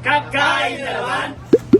Kakain na naman?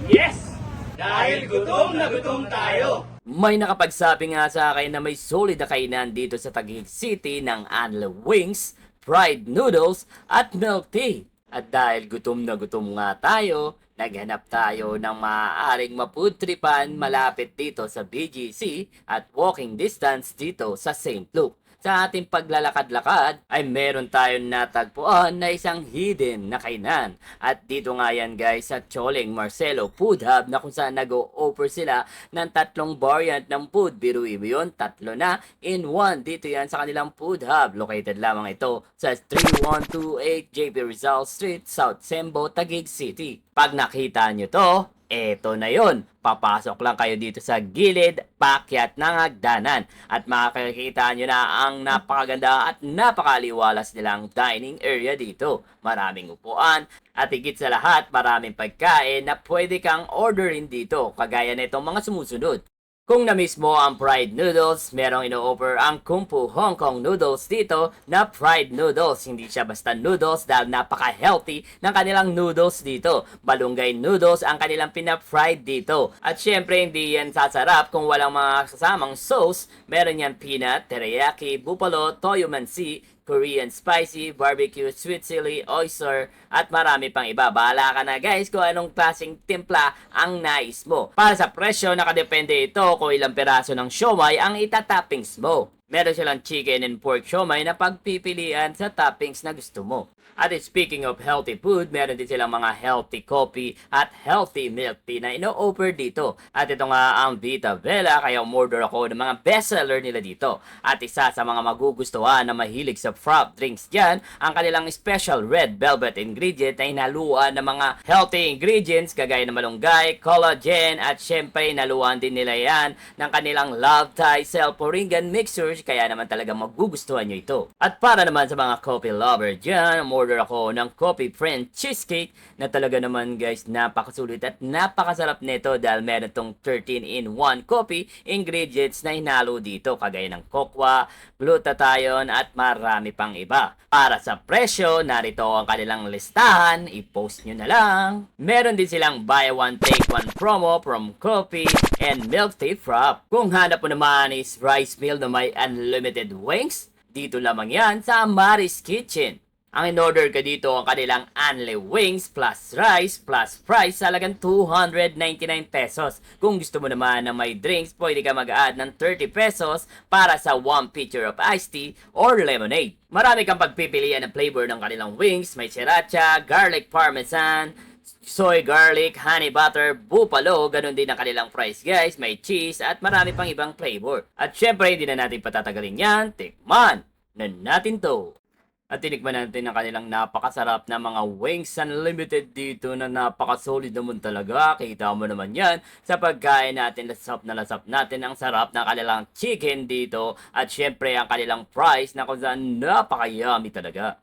Yes! Dahil gutom na gutom tayo. May nakapagsabi nga sa akin na may solid na kainan dito sa Taguig City ng Anle Wings, fried noodles at milk tea. At dahil gutom na gutom nga tayo, naghanap tayo ng maaaring mapudtripan malapit dito sa BGC at walking distance dito sa St. Luke. Sa ating paglalakad-lakad ay meron tayong natagpuan na isang hidden na kainan. At dito nga yan guys sa Choling Marcelo Food Hub na kung saan nag-o-offer sila ng tatlong variant ng food. Biruin mo yun, tatlo na in one. Dito yan sa kanilang Food Hub. Located lamang ito sa 3128 JP Rizal Street, South Sembo, Taguig City. Pag nakita nyo to, Eto na yon. Papasok lang kayo dito sa gilid, pakyat ng hagdanan. At makikita nyo na ang napakaganda at napakaliwalas nilang dining area dito. Maraming upuan at higit sa lahat maraming pagkain na pwede kang orderin dito. Kagaya nitong mga sumusunod. Kung na-miss mo ang fried noodles, merong ino-offer ang Kung Fu Hong Kong noodles dito na fried noodles. Hindi siya basta noodles dahil napaka-healthy ng kanilang noodles dito. Balunggay noodles ang kanilang pina-fried dito. At syempre hindi yan sasarap kung walang mga kasamang sauce. Meron yan peanut, teriyaki, buffalo, toyo mansi, Korean spicy, barbecue, sweet chili, oyster, at marami pang iba. Bahala ka na guys kung anong klaseng timpla ang nais mo. Para sa presyo, nakadepende ito kung ilang peraso ng siomay ang itatoppings mo. Meron silang chicken and pork siomay na pagpipilian sa toppings na gusto mo. At speaking of healthy food, meron din silang mga healthy coffee at healthy milk tea na ino-offer dito. At ito nga ang Vita Vela, kaya umorder ako ng mga bestseller nila dito. At isa sa mga magugustuhan na mahilig sa frap drinks dyan, ang kanilang special red velvet ingredient na inaluan ng mga healthy ingredients kagaya ng malunggay, collagen, at syempre inaluan din nila yan ng kanilang Love Thai Self-Poringan Mixers, kaya naman talaga magugustuhan nyo ito. At para naman sa mga coffee lover dyan, umorder ako ng Coffee Friend Cheesecake na talaga naman guys napakasulit at napakasarap nito dahil meron tong 13 in 1 coffee ingredients na hinalo dito kagaya ng kokwa, glutathione at marami pang iba. Para sa presyo, narito ang kanilang listahan, i-post nyo na lang. Meron din silang buy one take one promo from coffee and milk tea frap. Kung hanap mo naman is rice meal na may unlimited wings, dito lamang yan sa Maris Kitchen. Ang in-order ka dito ang kanilang Anle Wings plus rice plus fries sa halagang 299 pesos. Kung gusto mo naman ng may drinks, pwede ka mag-add ng 30 pesos para sa 1 pitcher of iced tea or lemonade. Marami kang pagpipilian ng flavor ng kanilang wings. May sriracha, garlic parmesan, soy garlic, honey butter, buffalo, ganun din ang kanilang fries guys, may cheese at marami pang ibang flavor. At syempre, hindi na natin patatagalin yan, tikman na natin to. At tinikman natin ang kanilang napakasarap na mga wings unlimited dito na napakasolid naman talaga. Kita mo naman yan sa pagkain natin. Lasap na lasap natin ang sarap ng kanilang chicken dito. At syempre ang kanilang fries na kung saan napakayami talaga.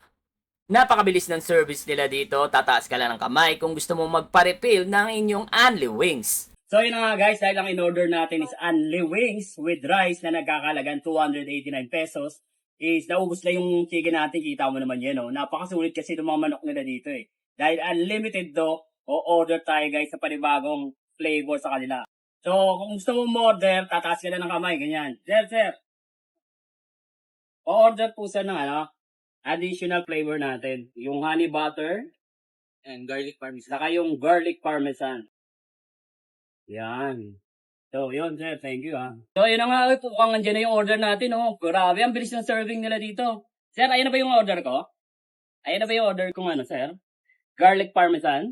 Napakabilis ng service nila dito. Tataas ka lang ng kamay kung gusto mo magpa-refill ng inyong Anli Wings. So yun nga guys, dahil ang in-order natin is Unli Wings with rice na nagkakalagan 289 pesos is naubos na yung chicken natin. Kita mo naman yan, oh. Napakasulit kasi ng mga manok nila dito eh. Dahil unlimited do, o-order tayo guys sa panibagong flavor sa kanila. So, kung gusto mo order, tataas ka na ng kamay, ganyan. Sir, sir. O-order po sa ng ano, additional flavor natin. Yung honey butter, and garlic parmesan. saka yung garlic parmesan. Yan. So, yun, sir. Thank you, ha. So, yun na nga. Ito, kung andyan na yung order natin, oh. Grabe, ang bilis ng serving nila dito. Sir, ayun na ba yung order ko? Ayun na ba yung order kong ano, sir? Garlic parmesan?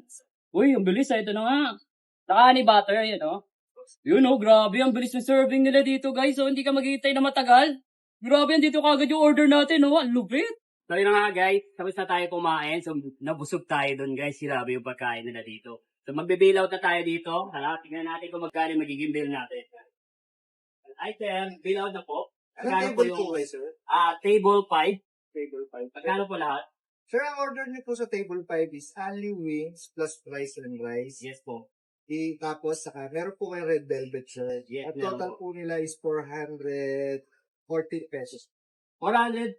Uy, ang bilis, ah. Ito na nga. Saka honey butter, yun, oh. Yun, oh. Grabe, ang bilis ng serving nila dito, guys. So, hindi ka maghihintay na matagal. Grabe, andito kagad yung order natin, oh. Ang lupit. So, yun na nga, guys. Tapos na tayo kumain. So, nabusog tayo doon, guys. Grabe yung pagkain nila dito. So, magbibilaw na tayo dito. Hala, tingnan natin kung magkano magiging bill natin. Item, bilaw na po. Magkano po yung, sir? ah, table 5. Table 5. Magkano po lahat? Sir, ang order niyo po sa table 5 is only wings plus rice and rice. Yes po. I, tapos, saka, meron po kayong red velvet, sir. Yes, At total po. po nila is 440 pesos. 400,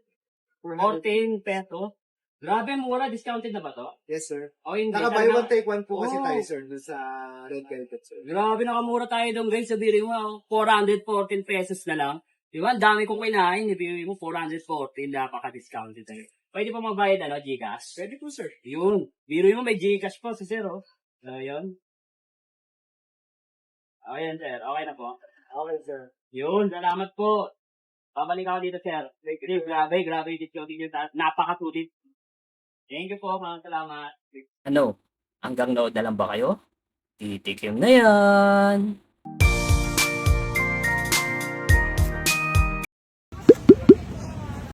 14 pesos. Grabe, mura. Discounted na ba to? Yes, sir. O hindi. Naka buy talaga- one take one po kasi Oo. tayo, sir, dun sa Red Velvet, sir. Grabe, nakamura tayo doon guys. Sabihin mo, ah, 414 pesos na lang. Di ba? Ang dami kong kinain. Sabihin mo, 414. Napaka-discounted tayo. Pwede pa magbayad, ano, Gcash? Pwede po, sir. Yun. Biro mo, may Gcash po si Sir, oh. So, yun. Ayan, sir. Okay na po. Okay, sir. Yun, salamat po. Pabalik ako dito, sir. Grabe, grabe, grabe yung discounting nyo. Napakasulit. Thank you po, mga salamat. Ano? Hanggang nood na lang ba kayo? Titikim na yan!